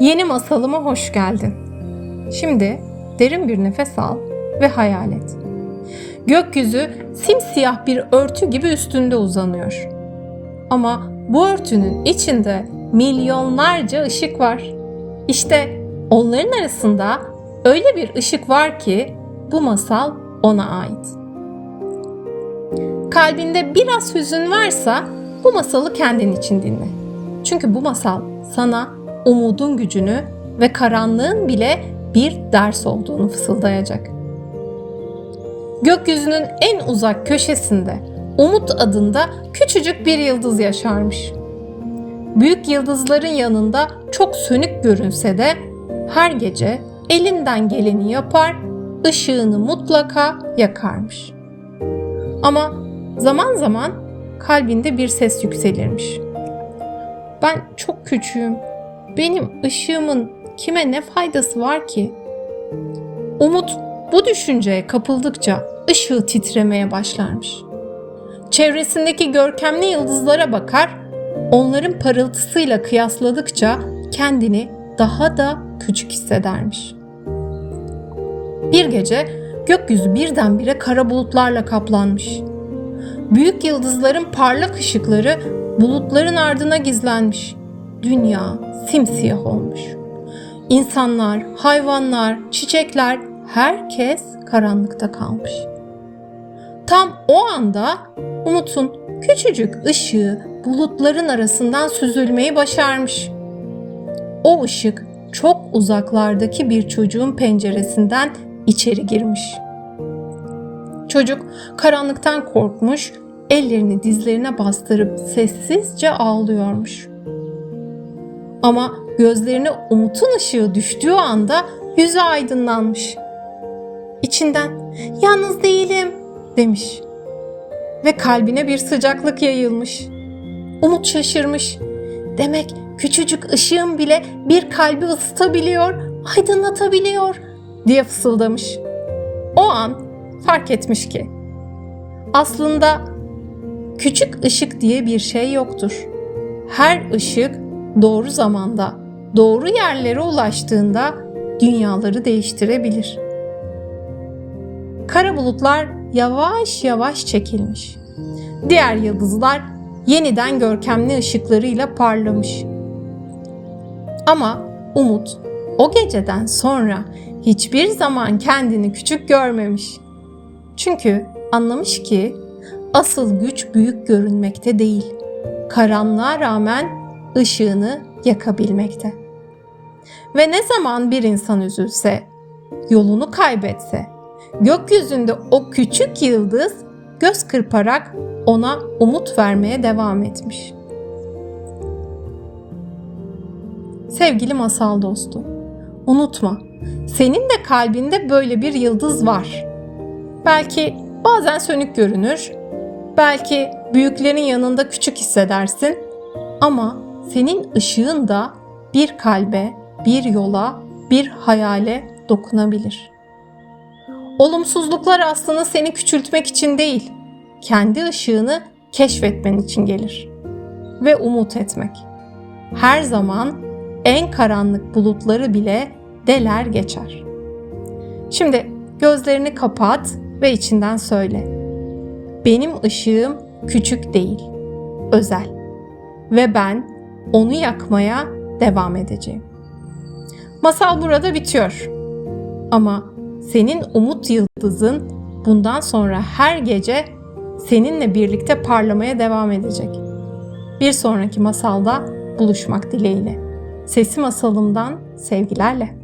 Yeni masalıma hoş geldin. Şimdi derin bir nefes al ve hayal et. Gökyüzü simsiyah bir örtü gibi üstünde uzanıyor. Ama bu örtünün içinde milyonlarca ışık var. İşte onların arasında öyle bir ışık var ki bu masal ona ait. Kalbinde biraz hüzün varsa bu masalı kendin için dinle. Çünkü bu masal sana umudun gücünü ve karanlığın bile bir ders olduğunu fısıldayacak. Gökyüzünün en uzak köşesinde Umut adında küçücük bir yıldız yaşarmış. Büyük yıldızların yanında çok sönük görünse de her gece elinden geleni yapar, ışığını mutlaka yakarmış. Ama zaman zaman kalbinde bir ses yükselirmiş. Ben çok küçüğüm. Benim ışığımın kime ne faydası var ki? Umut bu düşünceye kapıldıkça ışığı titremeye başlarmış. Çevresindeki görkemli yıldızlara bakar, onların parıltısıyla kıyasladıkça kendini daha da küçük hissedermiş. Bir gece gökyüzü birdenbire kara bulutlarla kaplanmış. Büyük yıldızların parlak ışıkları bulutların ardına gizlenmiş. Dünya simsiyah olmuş. İnsanlar, hayvanlar, çiçekler herkes karanlıkta kalmış. Tam o anda Umut'un küçücük ışığı bulutların arasından süzülmeyi başarmış. O ışık çok uzaklardaki bir çocuğun penceresinden içeri girmiş. Çocuk karanlıktan korkmuş, ellerini dizlerine bastırıp sessizce ağlıyormuş. Ama gözlerine Umut'un ışığı düştüğü anda yüzü aydınlanmış. İçinden "Yalnız değilim." demiş. Ve kalbine bir sıcaklık yayılmış. Umut şaşırmış. Demek küçücük ışığım bile bir kalbi ısıtabiliyor, aydınlatabiliyor diye fısıldamış. O an fark etmiş ki aslında küçük ışık diye bir şey yoktur. Her ışık doğru zamanda, doğru yerlere ulaştığında dünyaları değiştirebilir. Kara bulutlar yavaş yavaş çekilmiş. Diğer yıldızlar yeniden görkemli ışıklarıyla parlamış. Ama Umut o geceden sonra hiçbir zaman kendini küçük görmemiş. Çünkü anlamış ki asıl güç büyük görünmekte değil, karanlığa rağmen ışığını yakabilmekte. Ve ne zaman bir insan üzülse, yolunu kaybetse, gökyüzünde o küçük yıldız göz kırparak ona umut vermeye devam etmiş. Sevgili masal dostu, unutma, senin de kalbinde böyle bir yıldız var. Belki bazen sönük görünür, belki büyüklerin yanında küçük hissedersin ama senin ışığın da bir kalbe, bir yola, bir hayale dokunabilir. Olumsuzluklar aslında seni küçültmek için değil, kendi ışığını keşfetmen için gelir. Ve umut etmek. Her zaman en karanlık bulutları bile deler geçer. Şimdi gözlerini kapat ve içinden söyle. Benim ışığım küçük değil, özel. Ve ben onu yakmaya devam edeceğim. Masal burada bitiyor. Ama senin umut yıldızın bundan sonra her gece seninle birlikte parlamaya devam edecek. Bir sonraki masalda buluşmak dileğiyle. Sesi masalımdan sevgilerle.